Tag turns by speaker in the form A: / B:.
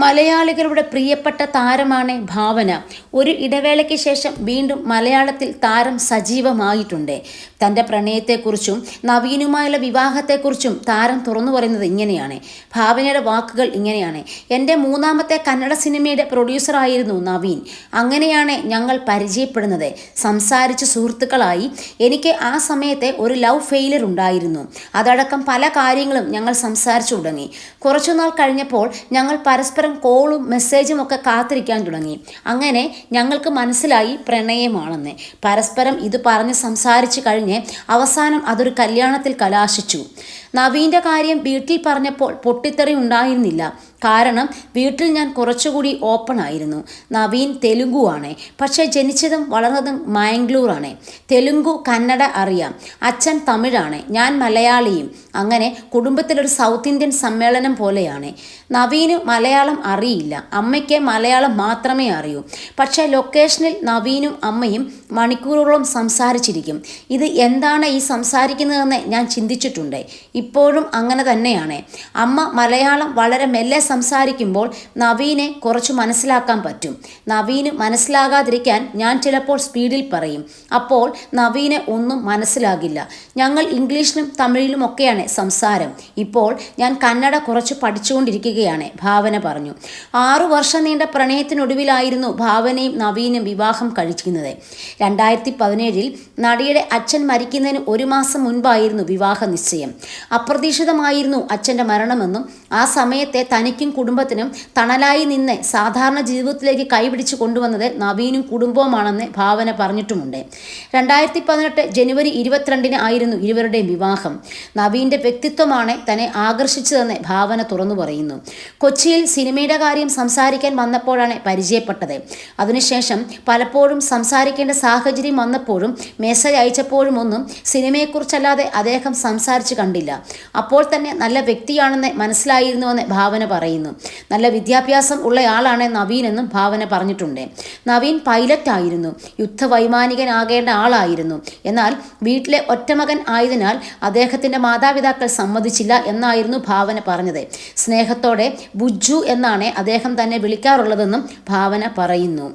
A: മലയാളികളുടെ പ്രിയപ്പെട്ട താരമാണ് ഭാവന. ഒരു ഇടവേളയ്ക്ക് ശേഷം വീണ്ടും മലയാളത്തിൽ താരം സജീവമായിട്ടുണ്ട്. തന്റെ പ്രണയത്തെക്കുറിച്ചും നവീനുമായുള്ള വിവാഹത്തെക്കുറിച്ചും താരം തുറന്നു പറയുന്നത് ഇങ്ങനെയാണ്. ഭാവനയുടെ വാക്കുകൾ ഇങ്ങനെയാണ്. എന്റെ മൂന്നാമത്തെ കന്നഡ സിനിമയുടെ പ്രൊഡ്യൂസറായിരുന്നു നവീൻ. അങ്ങനെയാണ് ഞങ്ങൾ പരിചയപ്പെടുന്നത്. സംസാരിച്ച് സുഹൃത്തുക്കളായി എനിക്ക് ആ സമയത്തെ ഒരു ലവ് ഫെയിലർ ഉണ്ടായിരുന്നു. അതടക്കം പല കാര്യങ്ങളും ഞങ്ങൾ സംസാരിച്ചു തുടങ്ങി. കുറച്ചുനാൾ കഴിഞ്ഞപ്പോൾ ഞങ്ങൾ പരസ്പരം കോളും മെസ്സേജും ഒക്കെ കാത്തിരിക്കാൻ തുടങ്ങി. അങ്ങനെ ഞങ്ങൾക്ക് മനസ്സിലായി പ്രണയമാണെന്ന്. പരസ്പരം ഇത് പറഞ്ഞ് സംസാരിച്ച് കഴിഞ്ഞ് അവസാനം അതൊരു കല്യാണത്തിൽ കലാശിച്ചു. നവീന്റെ കാര്യം വീട്ടിൽ പറഞ്ഞപ്പോൾ പൊട്ടിത്തെറി ഉണ്ടായിരുന്നില്ല. കാരണം വീട്ടിൽ ഞാൻ കുറച്ചുകൂടി ഓപ്പൺ ആയിരുന്നു. നവീൻ തെലുങ്കു ആണ് പക്ഷേ ജനിച്ചതും വളർന്നതും മാംഗ്ലൂറാണ് തെലുങ്കു കന്നഡ അറിയാം. അച്ഛൻ തമിഴാണ്. ഞാൻ മലയാളിയും. അങ്ങനെ കുടുംബത്തിലൊരു സൗത്ത് ഇന്ത്യൻ സമ്മേളനം പോലെയാണ്. നവീന് മലയാളം അറിയില്ല. അമ്മയ്ക്ക് മലയാളം മാത്രമേ അറിയൂ. പക്ഷേ ലൊക്കേഷനിൽ നവീനും അമ്മയും മണിക്കൂറുകളോളം സംസാരിച്ചിരിക്കും. ഇത് എന്താണ് ഈ സംസാരിക്കുന്നതെന്ന് ഞാൻ ചിന്തിച്ചിട്ടുണ്ട്. ഇപ്പോഴും അങ്ങനെ തന്നെയാണ്. അമ്മ മലയാളം വളരെ മെല്ലെ സംസാരിക്കുമ്പോൾ നവീനെ കുറച്ച് മനസ്സിലാക്കാൻ പറ്റും. നവീന് മനസ്സിലാകാതിരിക്കാൻ ഞാൻ ചിലപ്പോൾ സ്പീഡിൽ പറയും. അപ്പോൾ നവീനെ ഒന്നും മനസ്സിലാകില്ല. ഞങ്ങൾ ഇംഗ്ലീഷിലും തമിഴിലും ഒക്കെയാണ് സംസാരം. ഇപ്പോൾ ഞാൻ കന്നഡ കുറച്ച് പഠിച്ചുകൊണ്ടിരിക്കുകയാണ് ഭാവന പറഞ്ഞു. ആറു വർഷം നീണ്ട പ്രണയത്തിനൊടുവിലായിരുന്നു ഭാവനയും നവീനും വിവാഹം കഴിക്കുന്നത്. രണ്ടായിരത്തി പതിനേഴിൽ നടിയുടെ അച്ഛൻ മരിക്കുന്നതിന് ഒരു മാസം മുൻപായിരുന്നു വിവാഹ നിശ്ചയം. അപ്രതീക്ഷിതമായിരുന്നു അച്ഛന്റെ മരണമെന്നും ആ സമയത്തെ തനിക്കും കുടുംബത്തിനും തണലായി നിന്ന് സാധാരണ ജീവിതത്തിലേക്ക് കൈപിടിച്ച് കൊണ്ടുവന്നത് നവീനും കുടുംബവുമാണെന്ന് ഭാവന പറഞ്ഞിട്ടുമുണ്ട്. രണ്ടായിരത്തി പതിനെട്ട് ജനുവരി ഇരുപത്തിരണ്ടിന് ആയിരുന്നു ഇരുവരുടെയും വിവാഹം. നവീന്റെ വ്യക്തിത്വമാണ് തന്നെ ആകർഷിച്ചതെന്ന് ഭാവന തുറന്നു പറയുന്നു. കൊച്ചിയിൽ സിനിമയുടെ കാര്യം സംസാരിക്കാൻ വന്നപ്പോഴാണ് പരിചയപ്പെട്ടത്. അതിനുശേഷം പലപ്പോഴും സംസാരിക്കേണ്ട സാഹചര്യം വന്നപ്പോഴും മെസ്സേജ് അയച്ചപ്പോഴും ഒന്നും സിനിമയെക്കുറിച്ചല്ലാതെ അദ്ദേഹം സംസാരിച്ച് കണ്ടില്ല. അപ്പോൾ തന്നെ നല്ല വ്യക്തിയാണെന്ന് മനസ്സിലായിരുന്നുവെന്ന് ഭാവന പറയുന്നു. നല്ല വിദ്യാഭ്യാസം ഉള്ളയാളാണ് നവീൻ എന്നും ഭാവന പറഞ്ഞിട്ടുണ്ട്. നവീൻ പൈലറ്റ് ആയിരുന്നു. യുദ്ധവൈമാനികനാകേണ്ട ആളായിരുന്നു. എന്നാൽ വീട്ടിലെ ഒറ്റമകൻ ആയതിനാൽ അദ്ദേഹത്തിന്റെ മാതാപിതാക്കൾ സമ്മതിച്ചില്ല എന്നായിരുന്നു ഭാവന പറഞ്ഞത്. സ്നേഹത്തോടെ ബുജ്ജു എന്നാണ് അദ്ദേഹം തന്നെ വിളിക്കാറുള്ളതെന്നും ഭാവന പറയുന്നു.